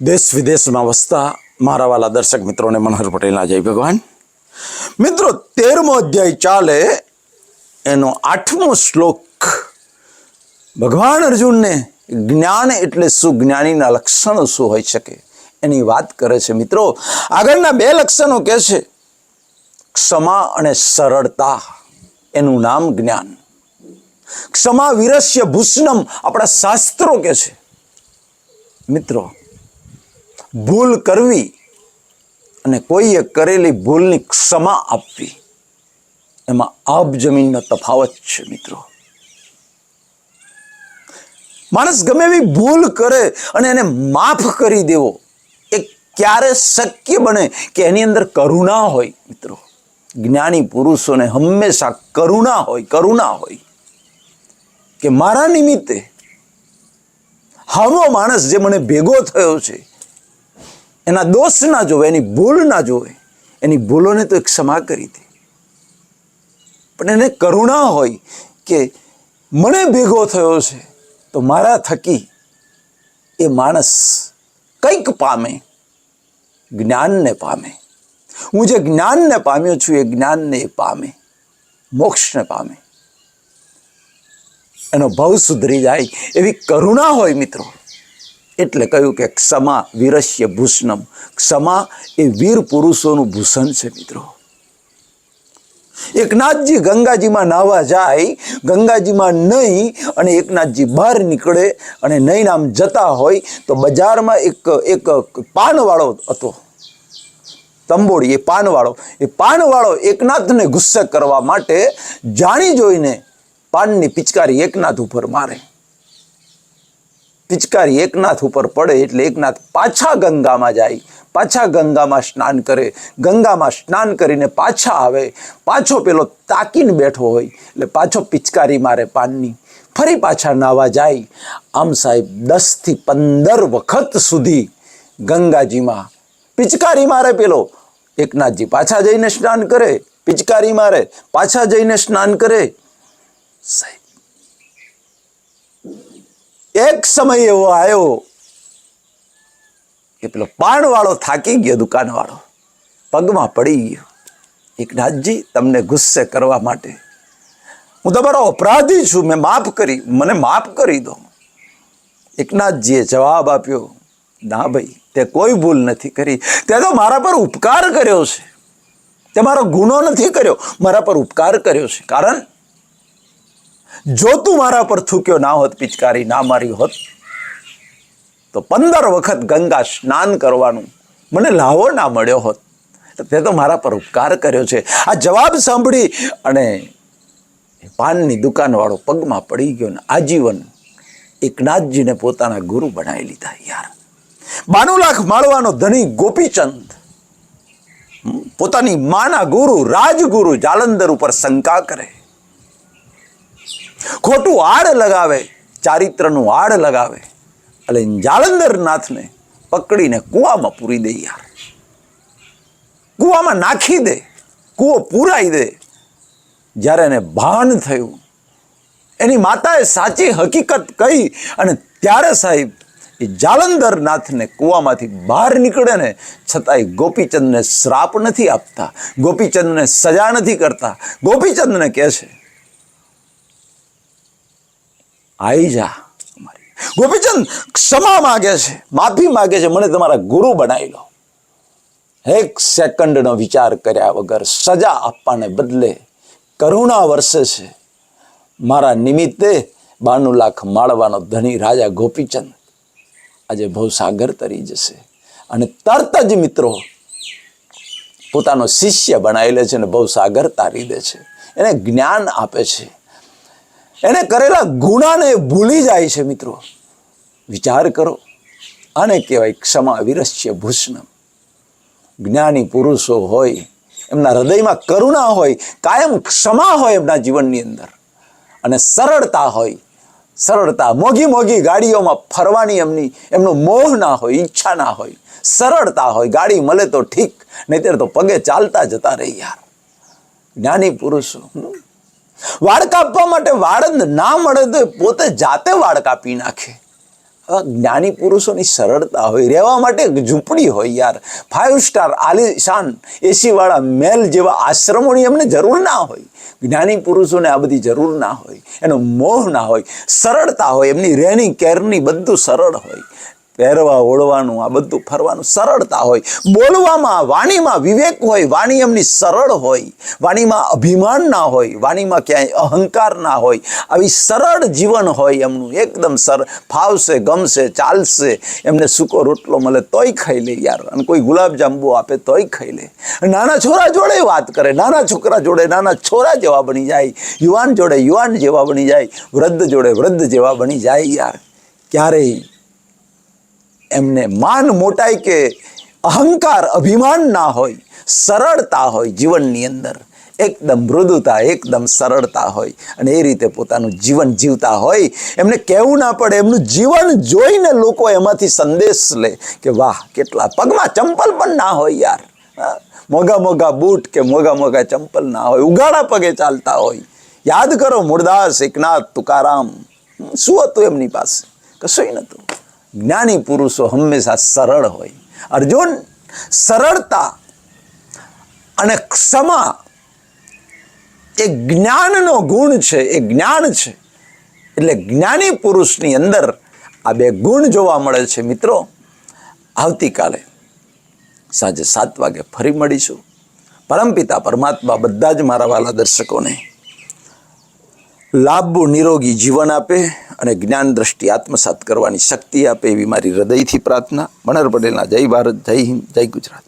દેશ વિદેશમાં વસતા મારા વાલા દર્શક મિત્રોને મનોહર પટેલના જય ભગવાન. મિત્રો, તેરમો અધ્યાય ચાલે, એનો આઠમો શ્લોક. ભગવાન અર્જુનને જ્ઞાન એટલે શું? જ્ઞાનીના લક્ષણો શું હોઈ શકે? એની વાત કરે છે મિત્રો. આગળના બે લક્ષણો કહે છે. ક્ષમા અને સરળતા. એનું નામ જ્ઞાન. ક્ષમા વિરસ્ય ભૂષણમ. આપણા શાસ્ત્રો કે છે. મિત્રો ભૂલ કરવી અને કોઈએ કરેલી ભૂલની ક્ષમા આપવી, એમાં આબ જમીનનો તફાવત છે મિત્રો. માણસ ગમે એવી ભૂલ કરે અને એને માફ કરી દેવો, એ ક્યારે શક્ય બને કે એની અંદર કરુણા હોય મિત્રો. જ્ઞાની પુરુષોને હંમેશા કરુણા હોય કરુણા હોય કે મારા નિમિત્તે હાવો માણસ જે મને ભેગો થયો છે એના દોષ ના જોવે, એની ભૂલ ના જોવે. એની ભૂલોને તો ક્ષમા કરી દે. પણ એને કરુણા હોય કે મને ભેગો થયો છે, તો મારા થકી એ માણસ કંઈક પામે, જ્ઞાનને પામે. હું જે જ્ઞાનને પામ્યો છું, એ જ્ઞાનને પામે, મોક્ષને પામે. એનો ભાવ સુધરી જાય એવી કરુણા હોય મિત્રો. એટલે કહ્યું કે ક્ષમા વીરસ્ય ભૂષણમ. ક્ષમા એ વીર પુરુષોનું ભૂષણ છે મિત્રો. એકનાથજી ગંગાજીમાં નાહવા જાય, ગંગાજીમાં નહીં અને એકનાથજી બહાર નીકળે અને નહીં આમ જતા હોય, તો બજારમાં એક એક પાનવાળો હતો. તંબોડી એ પાનવાળો. એ પાનવાળો એકનાથને ગુસ્સે કરવા માટે જાણી જોઈને પાનની પિચકારી એકનાથ ઉપર મારે. પિચકારી એકનાથ ઉપર પડે એટલે એકનાથ પાછા ગંગામાં જાય. પાછા ગંગામાં સ્નાન કરે. ગંગામાં સ્નાન કરીને પાછા આવે. પાછો પેલો તાકીને બેઠો હોય એટલે પાછો પિચકારી મારે પાનની. ફરી પાછા નાવા જાય. આમ સાહેબ દસથી પંદર વખત સુધી ગંગાજીમાં પિચકારી મારે પેલો. એકનાથજી પાછા જઈને સ્નાન કરે. પિચકારી મારે. પાછા જઈને સ્નાન કરે. સાહેબ એક સમય એવો આવ્યો કે પેલો પાનવાળો થાકી ગયો દુકાનવાળો. પગમાં પડી ગયો. એકનાથજી તમને ગુસ્સે કરવા માટે. હું તમારો અપરાધી છું, મેં માફ કરી, મને માફ કરી દો. એકનાથજીએ જવાબ આપ્યો, ના ભાઈ, તે કોઈ ભૂલ નથી કરી. તે તો મારા પર ઉપકાર કર્યો છે. તે મારો ગુનો નથી કર્યો. મારા પર ઉપકાર કર્યો છે. કારણ જો તું મારા પર થૂક્યો ના હોત, પિચકારી ના મારી હોત, તો પંદર વખત ગંગા સ્નાન કરવાનું મને લાવો ના મળ્યો હોત. તે તો મારા પર ઉપકાર કર્યો છે. આ જવાબ સાંભળી અને પાનની દુકાનવાળો પગમાં પડી ગયો ને આજીવન એકનાથજીને પોતાના ગુરુ બનાવી લીધા યાર. બાણું લાખ માળવાનો ધણી ગોપીચંદ પોતાની માના ગુરુ, રાજગુરુ જાલંધર ઉપર શંકા કરે. ખોટું આડ લગાવે, ચારિત્રનું આડ લગાવે, એટલે જાલંધર નાથને પકડીને કૂવામાં પૂરી દે યાર. કૂવામાં નાખી દે, કૂવો પૂરાઈ દે. જ્યારે એને ભાન થયું, એની માતાએ સાચી હકીકત કહી અને ત્યારે સાહેબ એ જાલંધર નાથને કૂવામાંથી બહાર નીકળે ને, છતાંય ગોપીચંદને શ્રાપ નથી આપતા, ગોપીચંદને સજા નથી કરતા. ગોપીચંદને કહે છે આવી જા. ગોપીચંદ, ક્ષમા માગે છે, માફી માગે છે, મને તમારા ગુરુ બનાવી લો. એક સેકન્ડનો વિચાર કર્યા વગર સજા આપવાને બદલે કરુણા વર્ષે છે. મારા નિમિત્તે બાણું લાખ માળવાનો ધણી રાજા ગોપીચંદ આજે ભવસાગર તરી જશે. અને તરત જ મિત્રો પોતાનો શિષ્ય બનાવી લે છે અને ભવસાગર તારી દે છે. એને જ્ઞાન આપે છે. એને કરેલા ગુનાને ભૂલી જાય છે મિત્રો. વિચાર કરો. આને કહેવાય ક્ષમા વિરસ્ય ભૂષણમ જ્ઞાની પુરુષો હોય, એમના હૃદયમાં કરુણા હોય, કાયમ ક્ષમા હોય એમના જીવનની અંદર. અને સરળતા હોય, સરળતા મોઘી મોઘી ગાડીઓમાં ફરવાની એમની, એમનો મોહ ના હોય, ઈચ્છા ના હોય. સરળતા હોય, ગાડી મળે તો ઠીક, નહીતર તો પગે ચાલતા જતા રહી યાર. જ્ઞાની પુરુષો. વાળ કાપવા માટે વાળ ના મળે તો પોતે જાતે વાળ કાપી નાખે. જ્ઞાની પુરુષોની સરળતા હોય, રહેવા માટે ઝૂંપડી હોય યાર. ફાઇવ સ્ટાર આલિશાન, એસીવાળા મેલ જેવા આશ્રમોની એમને જરૂર ના હોય. જ્ઞાની પુરુષોને આ બધી જરૂર ના હોય. એનો મોહ ના હોય. સરળતા હોય, એમની રહેણી, કેરની બધું સરળ હોય. પહેરવા, ઓળવાનું, આ બધું ફરવાનું સરળતા હોય. બોલવામાં, વાણીમાં વિવેક હોય, વાણી એમની સરળ હોય. વાણીમાં અભિમાન ના હોય, વાણીમાં ક્યાંય અહંકાર ના હોય. આવી સરળ જીવન હોય એમનું, એકદમ સર, ફાવશે, ગમશે, ચાલશે. એમને સૂકો રોટલો મળે તોય ખાઈ લે યાર. અને કોઈ ગુલાબ જાંબુ આપે તોય ખાઈ લે. નાના છોરા જોડે વાત કરે, નાના છોકરા જોડે, નાના છોરા જેવા બની જાય. યુવાન જોડે યુવાન જેવા બની જાય. વૃદ્ધ જોડે વૃદ્ધ જેવા બની જાય યાર. ક્યારેય એમને માન મોટાઈ કે અહંકાર અભિમાન ના હોય, સરળતા હોય જીવનની અંદર. એકદમ મૃદુતા, એકદમ સરળતા હોય. અને એ રીતે પોતાનું જીવન જીવતા હોય. એમને કહેવું ના પડે, એમનું જીવન જોઈને લોકો એમાંથી સંદેશ લે કે વાહ, કેટલા પગમાં ચંપલ પણ ના હોય યાર. મોંઘા મોંઘા બૂટ કે મોગા મોંઘા ચંપલ ના હોય, ઉગાડા પગે ચાલતા હોય. યાદ કરો મૂળદાસ એકનાથ તુકારામ. શું હતું એમની પાસે? કશું નહોતું. જ્ઞાની પુરુષો હંમેશા સરળ હોય. અર્જુન, સરળતા અને ક્ષમા એ જ્ઞાનનો ગુણ છે, એ જ્ઞાન છે. એટલે જ્ઞાની પુરુષની અંદર આ બે ગુણ જોવા મળે છે મિત્રો. આવતીકાલે સાંજે સાત વાગે ફરી મળીશું. પરમપિતા પરમાત્મા બધા જ મારા વાલા દર્શકોને લાંબુ નિરોગી જીવન આપે. અને જ્ઞાન દ્રષ્ટિ આત્મસાત કરવાની શક્તિ આપે એવી મારી હૃદયથી પ્રાર્થના. મનર પટેલના જય ભારત, જય હિન્દ, જય ગુજરાત.